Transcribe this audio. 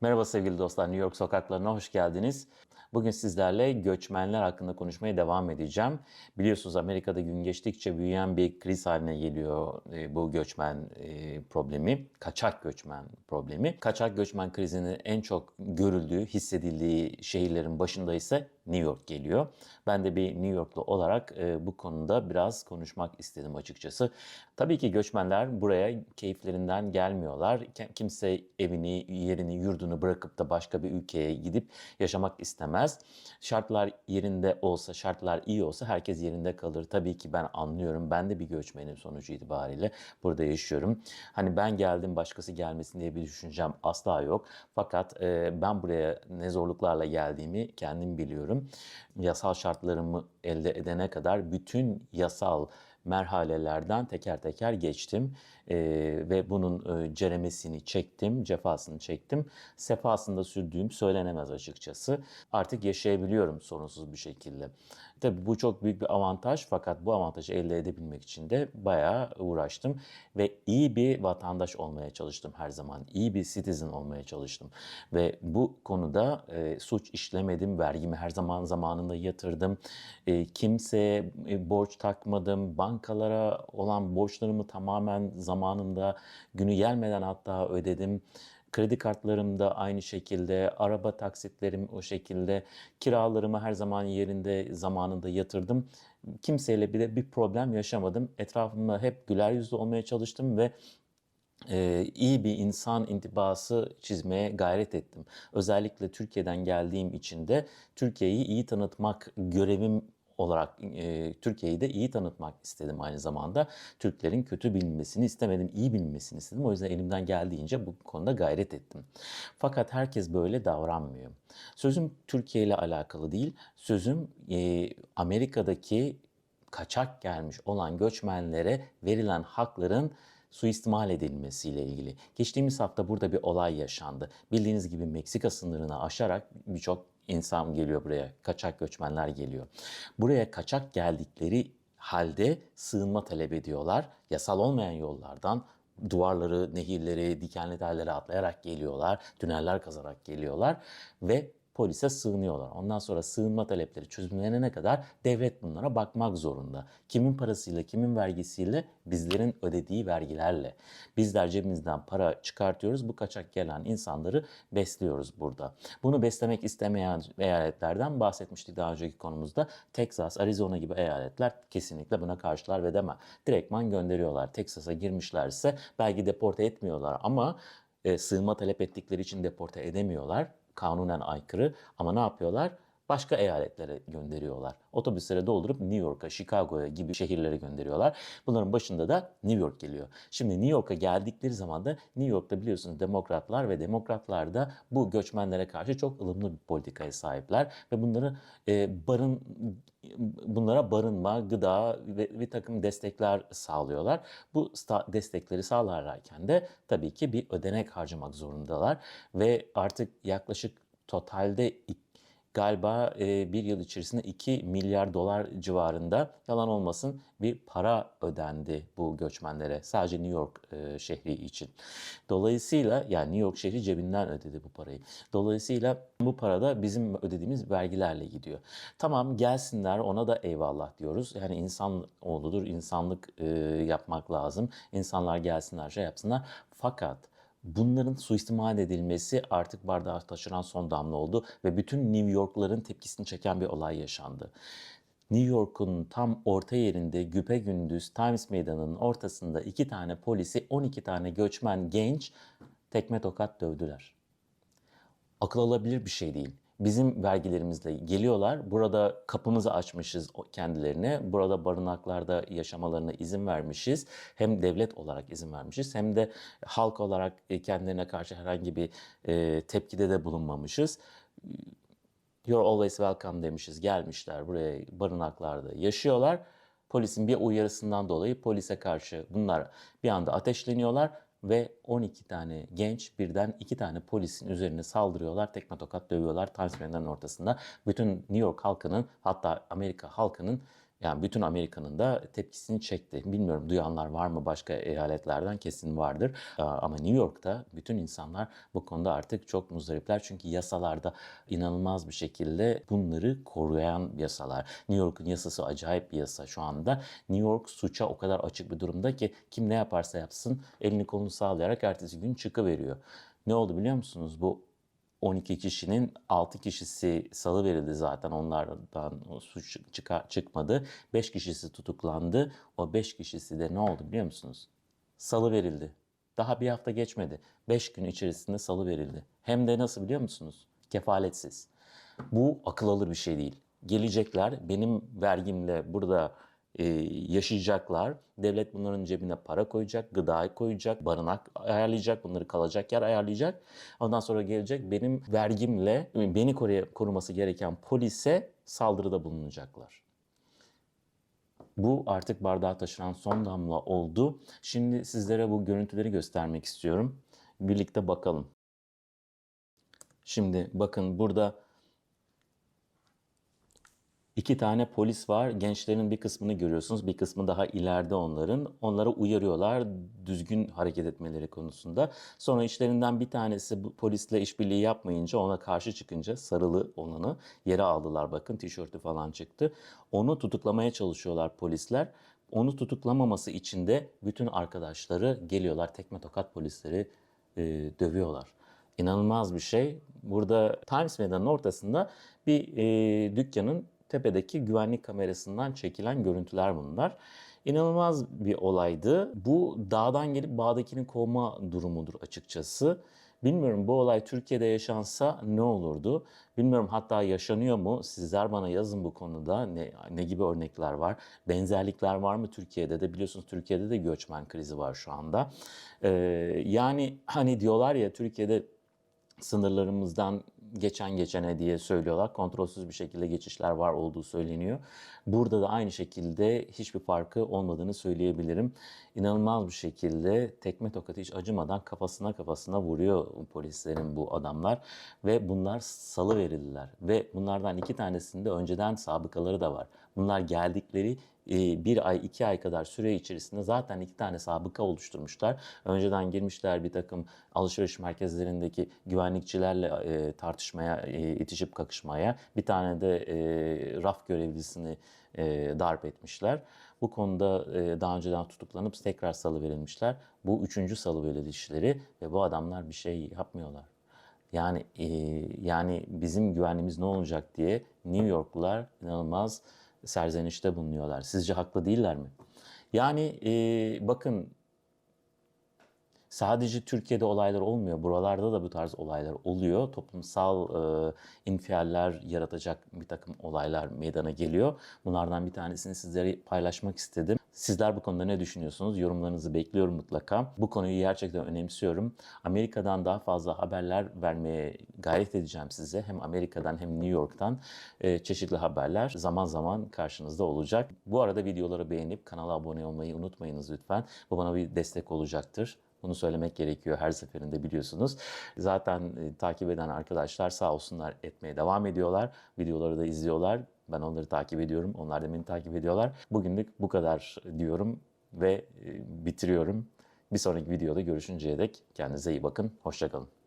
Merhaba sevgili dostlar, New York sokaklarına hoş geldiniz. Bugün sizlerle göçmenler hakkında konuşmaya devam edeceğim. Biliyorsunuz Amerika'da gün geçtikçe büyüyen bir kriz haline geliyor e, bu göçmen e, problemi, kaçak göçmen problemi. Kaçak göçmen krizinin en çok görüldüğü, hissedildiği şehirlerin başında ise New York geliyor. Ben de bir New Yorklu olarak e, bu konuda biraz konuşmak istedim açıkçası. Tabii ki göçmenler buraya keyiflerinden gelmiyorlar. Kimse evini, yerini, yurdunu bırakıp da başka bir ülkeye gidip yaşamak istemez. Şartlar yerinde olsa, şartlar iyi olsa herkes yerinde kalır. Tabii ki ben anlıyorum. Ben de bir göçmenim sonucu itibariyle. Burada yaşıyorum. Hani ben geldim başkası gelmesin diye bir düşüncem asla yok. Fakat e, ben buraya ne zorluklarla geldiğimi kendim biliyorum. Yasal şartlarımı elde edene kadar bütün yasal merhalelerden teker teker geçtim ee, ve bunun e, ceremesini çektim, cefasını çektim. Sefasında sürdüğüm söylenemez açıkçası. Artık yaşayabiliyorum sorunsuz bir şekilde. Tabii bu çok büyük bir avantaj fakat bu avantajı elde edebilmek için de bayağı uğraştım ve iyi bir vatandaş olmaya çalıştım her zaman. İyi bir citizen olmaya çalıştım ve bu konuda e, suç işlemedim, vergimi her zaman zamanında yatırdım. E, kimseye e, borç takmadım, bankalara olan borçlarımı tamamen zamanında günü gelmeden hatta ödedim. Kredi kartlarım da aynı şekilde, araba taksitlerim o şekilde, kiralarımı her zaman yerinde zamanında yatırdım. Kimseyle bile bir problem yaşamadım. Etrafımda hep güler yüzlü olmaya çalıştım ve e, iyi bir insan intibası çizmeye gayret ettim. Özellikle Türkiye'den geldiğim için de Türkiye'yi iyi tanıtmak görevim olarak e, Türkiye'yi de iyi tanıtmak istedim aynı zamanda. Türklerin kötü bilinmesini istemedim, iyi bilinmesini istedim. O yüzden elimden geldiğince bu konuda gayret ettim. Fakat herkes böyle davranmıyor. Sözüm Türkiye ile alakalı değil, sözüm e, Amerika'daki kaçak gelmiş olan göçmenlere verilen hakların suistimal edilmesiyle ilgili. Geçtiğimiz hafta burada bir olay yaşandı. Bildiğiniz gibi Meksika sınırını aşarak birçok insan geliyor buraya. Kaçak göçmenler geliyor. Buraya kaçak geldikleri halde sığınma talep ediyorlar. Yasal olmayan yollardan duvarları, nehirleri, dikenli telleri atlayarak geliyorlar. Tüneller kazarak geliyorlar ve polise sığınıyorlar. Ondan sonra sığınma talepleri çözümlenene kadar devlet bunlara bakmak zorunda. Kimin parasıyla, kimin vergisiyle? Bizlerin ödediği vergilerle. Bizler cebimizden para çıkartıyoruz. Bu kaçak gelen insanları besliyoruz burada. Bunu beslemek istemeyen eyaletlerden bahsetmiştik daha önceki konumuzda. Texas, Arizona gibi eyaletler kesinlikle buna karşılar ve deme. Direktman gönderiyorlar. Texas'a girmişlerse belki deporte etmiyorlar ama e, sığınma talep ettikleri için deporte edemiyorlar kanunen aykırı ama ne yapıyorlar? Başka eyaletlere gönderiyorlar. Otobüslere doldurup New York'a, Chicago'ya gibi şehirlere gönderiyorlar. Bunların başında da New York geliyor. Şimdi New York'a geldikleri zaman da New York'ta biliyorsunuz demokratlar ve demokratlar da bu göçmenlere karşı çok ılımlı bir politikaya sahipler ve bunları e, barın bunlara barınma, gıda ve bir takım destekler sağlıyorlar. Bu destekleri sağlarlarken de tabii ki bir ödenek harcamak zorundalar ve artık yaklaşık totalde galiba e, bir yıl içerisinde 2 milyar dolar civarında yalan olmasın bir para ödendi bu göçmenlere sadece New York e, şehri için. Dolayısıyla yani New York şehri cebinden ödedi bu parayı. Dolayısıyla bu para da bizim ödediğimiz vergilerle gidiyor. Tamam gelsinler ona da eyvallah diyoruz. Yani insan oğludur, insanlık e, yapmak lazım. İnsanlar gelsinler, şey yapsınlar. Fakat Bunların suistimal edilmesi artık bardağı taşıran son damla oldu ve bütün New York'ların tepkisini çeken bir olay yaşandı. New York'un tam orta yerinde güpe gündüz Times Meydanı'nın ortasında iki tane polisi 12 tane göçmen genç tekme tokat dövdüler. Akıl alabilir bir şey değil bizim vergilerimizle geliyorlar. Burada kapımızı açmışız kendilerine. Burada barınaklarda yaşamalarına izin vermişiz. Hem devlet olarak izin vermişiz hem de halk olarak e, kendilerine karşı herhangi bir e, tepkide de bulunmamışız. You're always welcome demişiz. Gelmişler buraya barınaklarda yaşıyorlar. Polisin bir uyarısından dolayı polise karşı bunlar bir anda ateşleniyorlar ve 12 tane genç birden 2 tane polisin üzerine saldırıyorlar. Tekme tokat dövüyorlar Times Square'ın ortasında. Bütün New York halkının hatta Amerika halkının Yani bütün Amerika'nın da tepkisini çekti. Bilmiyorum duyanlar var mı başka eyaletlerden kesin vardır. Aa, Ama New York'ta bütün insanlar bu konuda artık çok muzdaripler. Çünkü yasalarda inanılmaz bir şekilde bunları koruyan yasalar. New York'un yasası acayip bir yasa şu anda. New York suça o kadar açık bir durumda ki kim ne yaparsa yapsın elini kolunu sağlayarak ertesi gün çıkıveriyor. Ne oldu biliyor musunuz? Bu 12 kişinin 6 kişisi salı verildi zaten onlardan suç çıka- çıkmadı. 5 kişisi tutuklandı. O 5 kişisi de ne oldu biliyor musunuz? Salı verildi. Daha bir hafta geçmedi. 5 gün içerisinde salı verildi. Hem de nasıl biliyor musunuz? Kefaletsiz. Bu akıl alır bir şey değil. Gelecekler benim vergimle burada e, yaşayacaklar. Devlet bunların cebine para koyacak, gıda koyacak, barınak ayarlayacak, bunları kalacak yer ayarlayacak. Ondan sonra gelecek benim vergimle beni koruya- koruması gereken polise saldırıda bulunacaklar. Bu artık bardağı taşıran son damla oldu. Şimdi sizlere bu görüntüleri göstermek istiyorum. Birlikte bakalım. Şimdi bakın burada İki tane polis var. Gençlerin bir kısmını görüyorsunuz. Bir kısmı daha ileride onların. Onlara uyarıyorlar düzgün hareket etmeleri konusunda. Sonra içlerinden bir tanesi bu polisle işbirliği yapmayınca ona karşı çıkınca sarılı olanı yere aldılar. Bakın tişörtü falan çıktı. Onu tutuklamaya çalışıyorlar polisler. Onu tutuklamaması için de bütün arkadaşları geliyorlar. Tekme tokat polisleri e, dövüyorlar. İnanılmaz bir şey. Burada Times Meydanı'nın ortasında bir e, dükkanın tepedeki güvenlik kamerasından çekilen görüntüler bunlar. İnanılmaz bir olaydı. Bu dağdan gelip bağdakini kovma durumudur açıkçası. Bilmiyorum bu olay Türkiye'de yaşansa ne olurdu? Bilmiyorum hatta yaşanıyor mu? Sizler bana yazın bu konuda. Ne, ne gibi örnekler var? Benzerlikler var mı Türkiye'de de? Biliyorsunuz Türkiye'de de göçmen krizi var şu anda. Ee, yani hani diyorlar ya Türkiye'de sınırlarımızdan geçen geçene diye söylüyorlar. Kontrolsüz bir şekilde geçişler var olduğu söyleniyor. Burada da aynı şekilde hiçbir farkı olmadığını söyleyebilirim. İnanılmaz bir şekilde tekme tokat hiç acımadan kafasına kafasına vuruyor polislerin bu adamlar ve bunlar salı verildiler ve bunlardan iki tanesinde önceden sabıkaları da var. Bunlar geldikleri e, bir ay, iki ay kadar süre içerisinde zaten iki tane sabıka oluşturmuşlar. Önceden girmişler bir takım alışveriş merkezlerindeki güvenlikçilerle e, tartışmaya, e, itişip kakışmaya. Bir tane de e, raf görevlisini e, darp etmişler. Bu konuda e, daha önceden tutuklanıp tekrar salı verilmişler. Bu üçüncü salı verilişleri ve bu adamlar bir şey yapmıyorlar. Yani e, yani bizim güvenliğimiz ne olacak diye New Yorklular inanılmaz serzenişte bulunuyorlar. Sizce haklı değiller mi? Yani e, bakın sadece Türkiye'de olaylar olmuyor. Buralarda da bu tarz olaylar oluyor. Toplumsal e, infialler yaratacak bir takım olaylar meydana geliyor. Bunlardan bir tanesini sizlere paylaşmak istedim. Sizler bu konuda ne düşünüyorsunuz? Yorumlarınızı bekliyorum mutlaka. Bu konuyu gerçekten önemsiyorum. Amerika'dan daha fazla haberler vermeye gayret edeceğim size. Hem Amerika'dan hem New York'tan e, çeşitli haberler zaman zaman karşınızda olacak. Bu arada videoları beğenip kanala abone olmayı unutmayınız lütfen. Bu bana bir destek olacaktır. Bunu söylemek gerekiyor her seferinde biliyorsunuz. Zaten e, takip eden arkadaşlar sağ olsunlar etmeye devam ediyorlar. Videoları da izliyorlar. Ben onları takip ediyorum. Onlar da beni takip ediyorlar. Bugünlük bu kadar diyorum ve e, bitiriyorum. Bir sonraki videoda görüşünceye dek kendinize iyi bakın. Hoşçakalın.